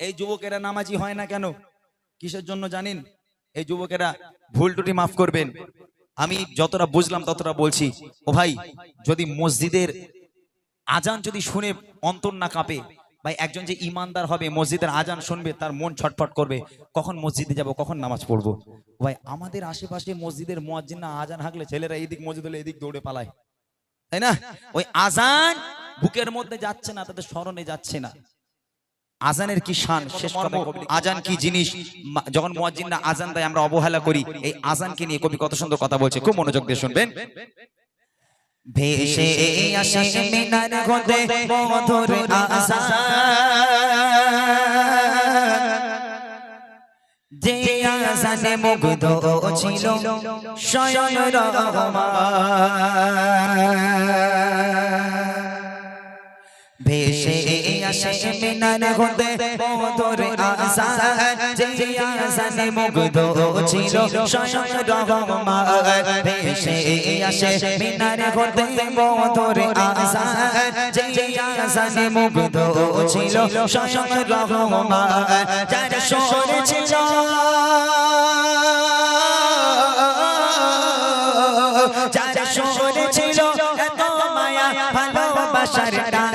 এই যুবকেরা নামাজি হয় না কেন? কিসের জন্য জানেন? এই যুবকেরা ভুল টুটি মাফ করবেন। আমি যতটা বুঝলাম ততটা বলছি। ও ভাই, যদি মসজিদের আজান যদি শুনে অন্তর না কাঁপে, ভাই, একজন যে ইমানদার হবে, মসজিদের আজান শুনবে, তার মন ছটফট করবে, কখন মসজিদে যাব, কখন নামাজ পড়ব? ভাই, আমাদের আশেপাশে মসজিদের মুয়াজ্জিন না আজান হাঁকলে ছেলেরা এদিক মসজিদ হলে এদিক দৌড়ে পালায়। তাই না? ওই আজান বুকের মধ্যে যাচ্ছে না, তাদের স্মরণে যাচ্ছে না। আজানের কি শান? শেষ আজান কি জিনিস? যখন মুয়াজ্জিনরা আজান দেয় আমরা অবহেলা করি। এই আজানকে নিয়ে কবি কত সুন্দর কথা বলছে। খুব মনোযোগ দিয়ে শুনবেন। ভেসে আসে মিনার হতে মধুর আসান যে আসানে মুগ্ধ ছিল স্বয়ং রহমান। ভেসে আসে মিনার হতে মধুর আসান যে আসানে মুগ্ধ ছিল স্বয়ং রহমান ভেসে আসে মিনার হতে মধুর আসান যে আসানে মুগ্ধ ছিল স্বয়ং রহমান যার সরে ছিল যার সরে ছিল এত মায়া ভালোবাসার টান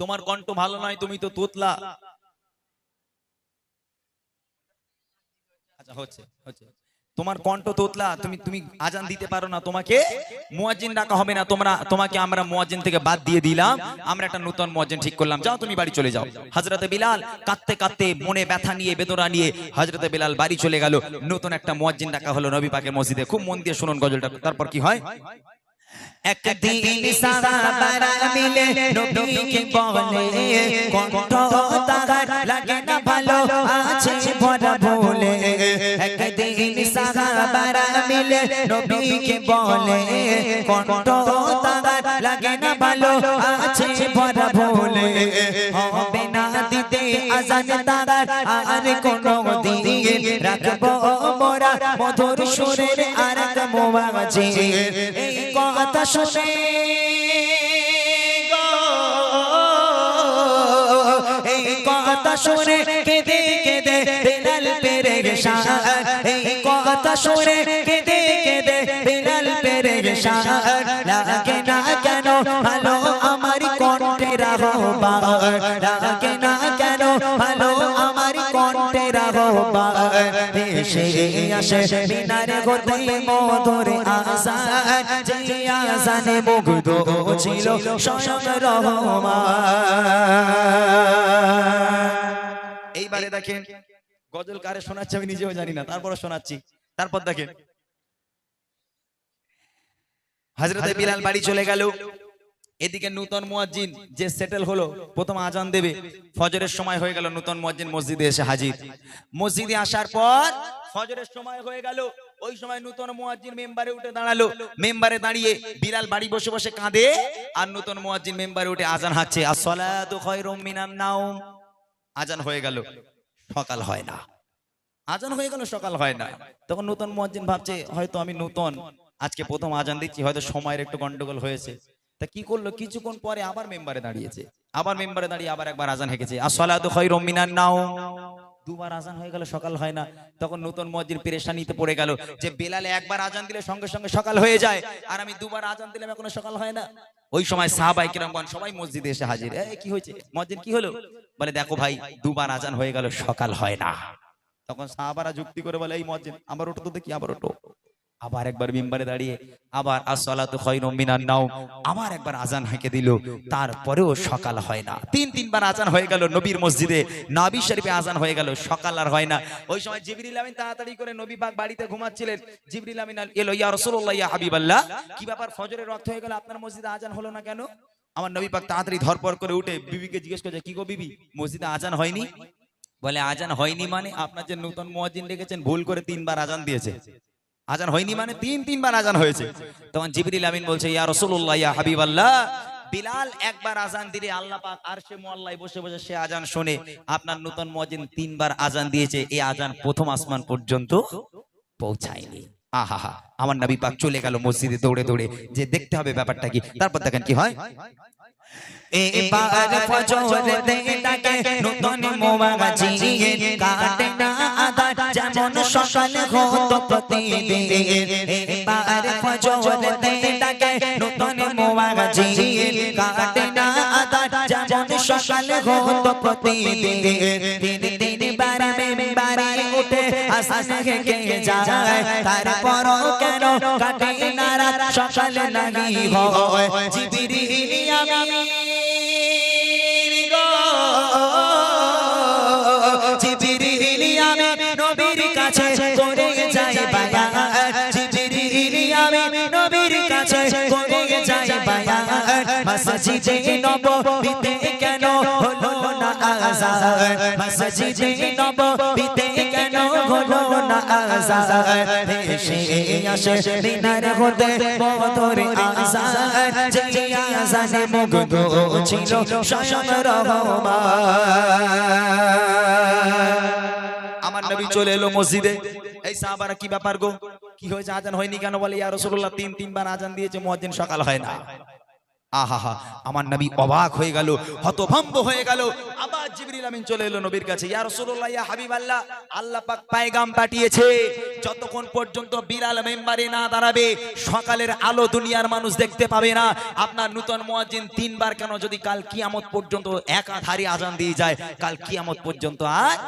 তোমার কণ্ঠ ভালো নয়, তুমি তো তোতলা। আচ্ছা তোমার কণ্ঠ তোতলা, তুমি তুমি আজান দিতে পারো না, তোমাকে মুয়াজ্জিন ডাকা হবে না, তোমরা, তোমাকে আমরা মুয়াজ্জিন থেকে বাদ দিয়ে দিলাম। আমরা একটা নতুন মুয়াজ্জিন ঠিক করলাম। যাও তুমি বাড়ি চলে যাও। হযরতে বিলাল কাঁদতে কাঁদতে মনে ব্যথা নিয়ে, বেদনা নিয়ে হযরতে বিলাল বাড়ি চলে গেল। নতুন একটা মুয়াজ্জিন ডাকা হলো নবী পাকের মসজিদে। খুব মন দিয়ে শুনুন গজলটা। তারপর কি হয়? একদিন সাহাবারা মিলে নবীকে বলে, কণ্ঠ তাহার লাগে না ভালো, আছে ভরা বলে একদিন সাহাবারা মিলে নবীকে বলে, কণ্ঠ তাহার লাগে না ভালো, আছে ভরা ভুলে। হবে না দিতে আজান তাহার আর কোনো দিন রাখব মোরা মধুর সুরের আর মোবাজে এই কথা শুনে এই কথা শুনে কেঁদে কেঁদে বেলাল পেরে গেশান এই কথা শুনে কেঁদে বেলাল পেরে লাগে না কেন? ভালো কণ্ঠে রাহবা লাগে না কেন? ভালো কণ্ঠে রাহবা দেশে আসে মধুরে যে আসানে মুগ্ধ ছিল রহমান। এইবারে দেখেন, গজল কারে শোনাচ্ছে আমি নিজেও জানি না তারপরে শোনাচ্ছি। তারপর দেখেন হাজরতে বিলাল বাড়ি চলে গেল। এদিকে নূতন মুয়াজ্জিন যে সেটেল হলো প্রথম আজান দেবে। ফজরের সময় হয়ে গেল নূতন মুয়াজ্জিন মসজিদে এসে হাজির। মসজিদে আসার পর ফজরের সময় হয়ে গেল। ওই সময় নূতন মুয়াজ্জিন মেম্বারে উঠে দাঁড়াল। মেম্বারে দাঁড়িয়ে বিলাল বাড়ি বসে বসে কাঁদে আর নূতন মুয়াজ্জিন মেম্বারে উঠে আজান হাঁকছে আসসালাতু খায়রুম মিনান নাওম। আজান হয়ে গেল। সকাল হয় না। আজান হয়ে গেল সকাল হয় না। তখন নতুন মুয়াজ্জিন ভাবছে হয়তো আমি নতুন আজকে প্রথম আজান দিচ্ছি হয়তো সময়ের একটু গন্ডগোল হয়েছে। তা কি করল? কিছুক্ষণ পরে আবার মেম্বারে দাঁড়িয়েছে। আবার মেম্বারে দাঁড়িয়ে আবার একবার আজান হেঁকেছে। খায়রুম মিনান নাওম। দুবার আজান হয়ে গেল সকাল হয় না। তখন নতুন মসজিদ পেরেশানিতে পড়ে গেল যে বেলালে একবার আজান দিলে সঙ্গে সঙ্গে সকাল হয়ে যায়। আর আমি দুবার আজান দিলাম এখনও সকাল হয় না। ওই সময় সাহাবাই কিরামগণ সবাই মসজিদে এসে হাজির। এই কি হয়েছে? মসজিদ কি হলো? বলে দেখো ভাই দুবার আজান হয়ে গেল সকাল হয় না। তখন সাহাবারা যুক্তি করে বলে এই মসজিদ আবার ওটো তো দেখি আবার ওটো আবার একবার মিম্বারে দাঁড়িয়ে, আবার খায়রুম মিনান নাও আবার একবার আজান হেঁকে দিল, তারপরেও সকাল হয় না। তিন, তিনবার আজান হয়ে গেল নবীর মসজিদে, নবী শরীফে আজান হয়ে গেল, সকাল আর হয় না। ওই সময় জিবরিল আমিন তাড়াতাড়ি করে নবী পাক বাড়িতে ঘুমাচ্ছিলেন। জিবরিল আমিন এলো, ইয়া রাসূলুল্লাহ, ইয়া হাবিবাল্লাহ, কি ব্যাপার, ফজরের ওয়াক্ত হয়ে গেল, আপনার মসজিদে আজান হলো না কেন? আমার নবী পাক তাড়াতাড়ি ধরপর করে উঠে বিবিকে জিজ্ঞেস করছে কি গো বিবি, মসজিদে আজান হয়নি? বলে, আজান হয়নি মানে আপনার যে নতুন মুয়াজ্জিন ডেকেছেন, ভুল করে তিনবার আজান দিয়েছে। আজান হয়নি মানে তিন, তিনবার আজান হয়েছে। তখন জিবরিল আমিন বলছে, ইয়া রাসূলুল্লাহ, ইয়া হাবিবাল্লাহ। বিলাল একবার আজান দিলে আল্লাহ পাক আর সে মোয়াল্লায় বসে বসে সে আজান শুনে। আপনার নতুন মুয়াজ্জিন তিনবার আজান দিয়েছে এই আজান প্রথম আসমান পর্যন্ত পৌঁছায়নি। আহা আমার নবী পাক চলে গেল মসজিদে দৌড়ে দৌড়ে। যে দেখতে হবে ব্যাপারটা কি? তারপর দেখেন কি হয়? এবার ফজর দেটাকে নতুন মোয়াজিন কাটে না আদার যেমন সকাল হতো প্রতিদিন এবার ফজর দেটাকে নতুন মোয়াজিন কাটে না আদার যেমন সকাল হতো প্রতিদিন দিন দিন বারে বারে উঠে আসান থেকে যায়? তারপর কেন কাটে নারা সকালে নাহি হয়। জিবিরিল আমিন মসজিদে নববীতে কেন হলো না আযান মসজিদে নববীতে কেন হলো না আযান এসে আসে দিনার হতে বদরে আযান যে আযানে মুগ্ধ ছিল স্বয়ং রহমান। আমার নবী চলে এলো মসজিদে। এই সাহাবারা কি ব্যাপার গো? কি হয়েছে আজান হয়নি কেন বলে ইয়া রাসূলুল্লাহ তিন তিনবার আজান দিয়েছে মুয়াজ্জিন সকাল হয় না। আহা আমার নবী অবাক হয়ে গেল, হতভম্ব হয়ে গেল। আবার জিবরিল আমিন চলে এলো নবীর কাছে, ইয়া রাসূলুল্লাহ, ইয়া হাবিবাল্লাহ, আল্লাহ পাক পায়গাম পাঠিয়েছে, যতক্ষণ পর্যন্ত বিড়াল মেম্বারে না দাঁড়াবে, সকালের আলো দুনিয়ার মানুষ দেখতে পাবে না। আপনার নূতন মুয়াজ্জিন তিনবার কেন যদি কাল কিয়ামত পর্যন্ত একাধারে আজান দিয়ে যায়, কাল কিয়ামত পর্যন্ত আর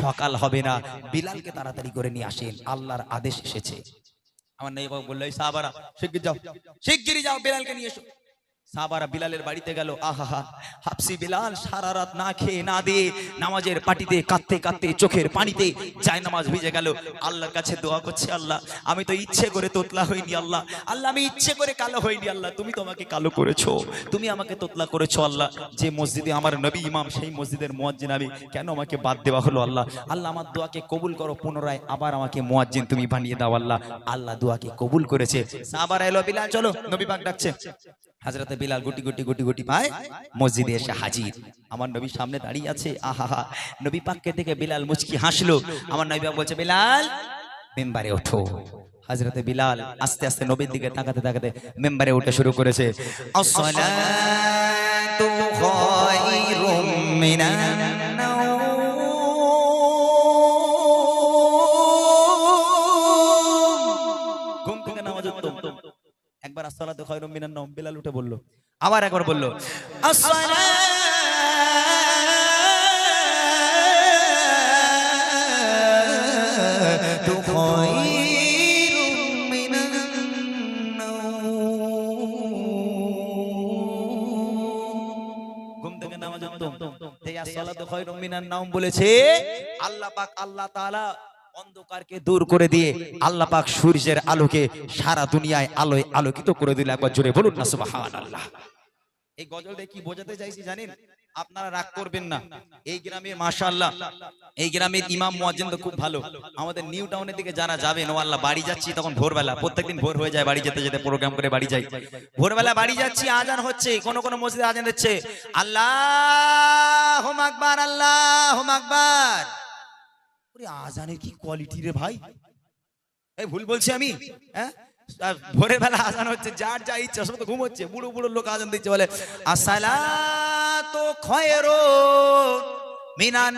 সকাল হবে না। বিলালকে তাড়াতাড়ি করে নিয়ে আসেন, আল্লাহর আদেশ এসেছে। আমার নেই বাবু বলল সাহাবারা, শিগগির যাও, শিগগিরই যাও বিলালকে নিয়ে এসো। সাহাবারা বিলালের বাড়িতে গেল আহা হাফসি বিলাল সারা রাত না খেয়ে না দিয়ে নামাজের পাটিতে কাঁদতে কাঁদতে চোখের পানিতে যায় নামাজ ভিজে গেল। আল্লাহর কাছে দোয়া করছে আল্লাহ, আমি তো ইচ্ছে করে তোতলা হইনি আল্লাহ। আল্লাহ, আমি ইচ্ছে করে কালো হইনি আল্লাহ, তুমি তো আমাকে কালো করেছ, তুমি আমাকে তোতলা করেছ আল্লাহ। যে মসজিদে আমার নবী ইমাম, সেই মসজিদের মুয়াজ্জিন আমি, কেন আমাকে বাদ দেওয়া হলো আল্লাহ? আল্লাহ, আমার দোয়াকে কবুল করো, পুনরায় আবার আমাকে মুয়াজ্জিন তুমি বানিয়ে দাও আল্লাহ। আল্লাহ দোয়াকে কবুল করেছে। সাহাবারা এলো, বিলাল, চলো, নবী পাক ডাকছে। হাজরাতে বিলাল গুটি গুটি গুটি গুটি পায় মসজিদে এসে হাজির। আমার নবী সামনে দাঁড়িয়ে আছে আহা নবী পাককে দেখে বিলাল মুচকি হাসলো। আমার নবী পাক বলছে, বিলাল, মেম্বারে ওঠো। হাজরাতে বিলাল আস্তে আস্তে নবীর দিকে তাকাতে তাকাতে মেম্বারে উঠে শুরু করেছে, আসসালাতু খায়রুম মিনান একবার আসসালাতু খায়রুম মিনান নাওম, বিলাল উঠে বলল, আবার একবার বলল মিনান বলেছে, আল্লাহ পাক আল্লাহ তাআলা অন্ধকারকে দূর করে দিয়ে আল্লাহ পাক সূর্যের আলোকে সারা দুনিয়ায় আলোয় আলোকিত করে দিল একবার জোরে বলুন না, সুবহানাল্লাহ। এই গজলটা কি বোঝাতে চাইছি জানেন? আপনারা রাগ করবেন না। এই গ্রামের মাশাআল্লাহ, এই গ্রামের ইমাম মুয়াজ্জিন তো খুব ভালো। আমাদের নিউ টাউনের দিকে যারা যাবেন, ও আল্লাহ বাড়ি যাচ্ছি, তখন ভোরবেলা, প্রত্যেকদিন ভোর হয়ে যায় বাড়ি যেতে যেতে প্রোগ্রাম করে বাড়ি যাই। ভোরবেলা বাড়ি যাচ্ছি, আজান হচ্ছে, কোন কোন মসজিদে আজান হচ্ছে আল্লাহ আকবার আল্লাহ আকবার। ওরে আজানের কি কোয়ালিটি রে ভাই? এই ভুল বলছি আমি? হ্যাঁ? ভোরের বেলা আজান হচ্ছে, যার যা ইচ্ছা সব তো ঘুমোচ্ছে। বুড়ো বুড়ো লোক আজান দিচ্ছে, বলে আসসালা তো খয়েরো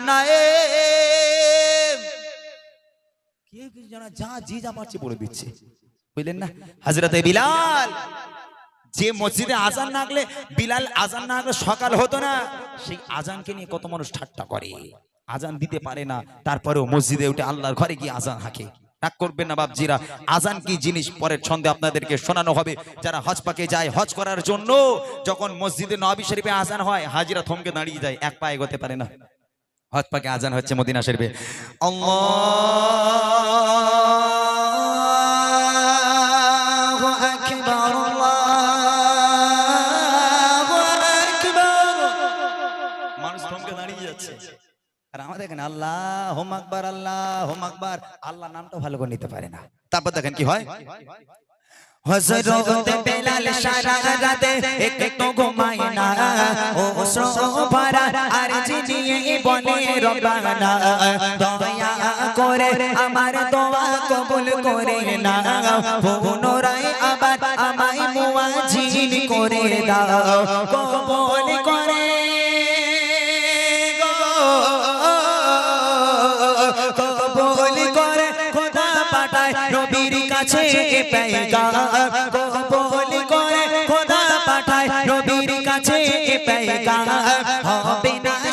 নায়েম কেউ কিছু জানা, যা, যে যা পারছে বলে দিচ্ছে। বুঝলেন না? হাজরতে বিলাল, যে মসজিদে আজান না আগলে, বিলাল আজান না আগলে সকাল হতো না, সেই আজানকে নিয়ে কত মানুষ ঠাট্টা করে। আজান দিতে পারে না, তারপরেও মসজিদে উঠে আল্লাহর ঘরে গিয়ে আজান হাঁকে। রাগ করবেন না বাপজিরা, আজান কি জিনিস পরের ছন্দে আপনাদেরকে শোনানো হবে? যারা হজ পাকে যায় হজ করার জন্য, যখন মসজিদে নবী শরীফে আজান হয়, হাজিরা থমকে দাঁড়িয়ে যায়, এক পায়ে এগোতে পারে না। হজ পাকে আজান হচ্ছে মদিনা শরীফে। আল্লাহু আল্লাহ হোম আকবার আল্লাহ হোম আকবার। আল্লাহ নামটা ভালো করে নিতে পারে না। তারপর দেখেন কি হয়? আমার কবুল করে না। পুনরায় আবার আমায় মুয়াজিন করে দাও, কবুল করে পাঠায় নবীর কাছে পেগা কবুল করে খোদা পাঠায় নবীর কাছে পেগা হবে না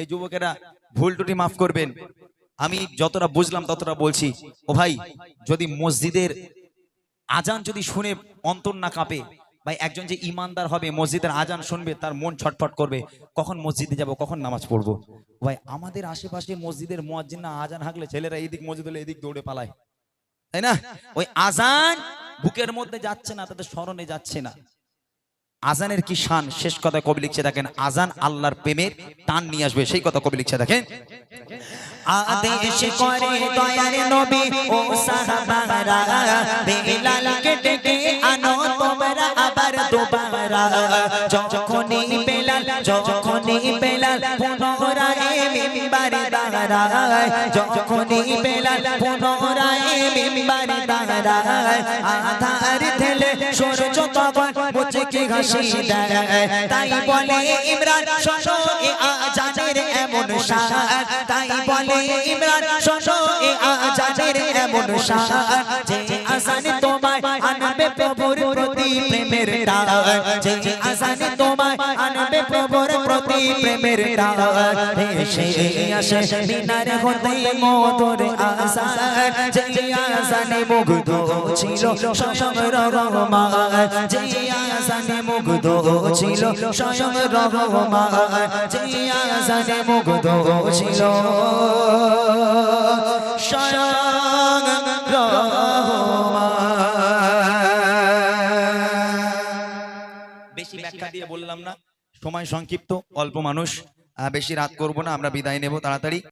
এই যুবকেরা ভুল টুটি মাফ করবেন। আমি যতটা বুঝলাম ততটা বলছি। ও ভাই, যদি মসজিদের আজান যদি শুনে অন্তর না কাঁপে, ভাই একজন যে ইমানদার হবে, মসজিদের আজান শুনবে, তার মন ছটফট করবে, কখন মসজিদে যাব, কখন নামাজ পড়ব? ভাই, আমাদের আশেপাশে মসজিদের মুয়াজ্জিন না আজান হাঁকলে ছেলেরা এদিক মসজিদ হলে এদিক দৌড়ে পালায়। তাই না? ওই আজান বুকের মধ্যে যাচ্ছে না, তাদের স্মরণে যাচ্ছে না। আজানের কি শান? শেষ কথা কবি লিখছে দেখেন, আজান আল্লাহর প্রেমের টান নিয়ে আসবে। সেই কথা কবি লিখছে দেখেন। আবার দুবারা। যখনই বেলাল, যখনই পুনরায় মিম্বারে দাঁড়ায়, যখনই বেলাল পুনরায় মিম্বারে আধার থেলে সূর্য তখন মুচকি হাসি দেয়। তাই বলে ইমরান, শোনো এ আজানের এমন শান তাই বলে ইমরান, শোনো এ আজানের এমন শান যে আজান তোমায় আনবে প্রভুর প্রতি প্রেমের টান যে আজান তোমায় আনবে প্রভুর প্রতি প্রেমের টান এসে আসে মিনার হতে মধুর আজান যে আজানে মুগ্ধ ছিল স্বয়ং রহমান। যে আজানে মুগ্ধ ছিল স্বয়ং রহমান। যে আজানে মুগ্ধ ছিল বেশি ব্যাখ্যা দিয়ে বললাম না। সময় সংক্ষিপ্ত অল্প মানুষ বেশি রাত করব না আমরা বিদায় নেব তাড়াতাড়ি।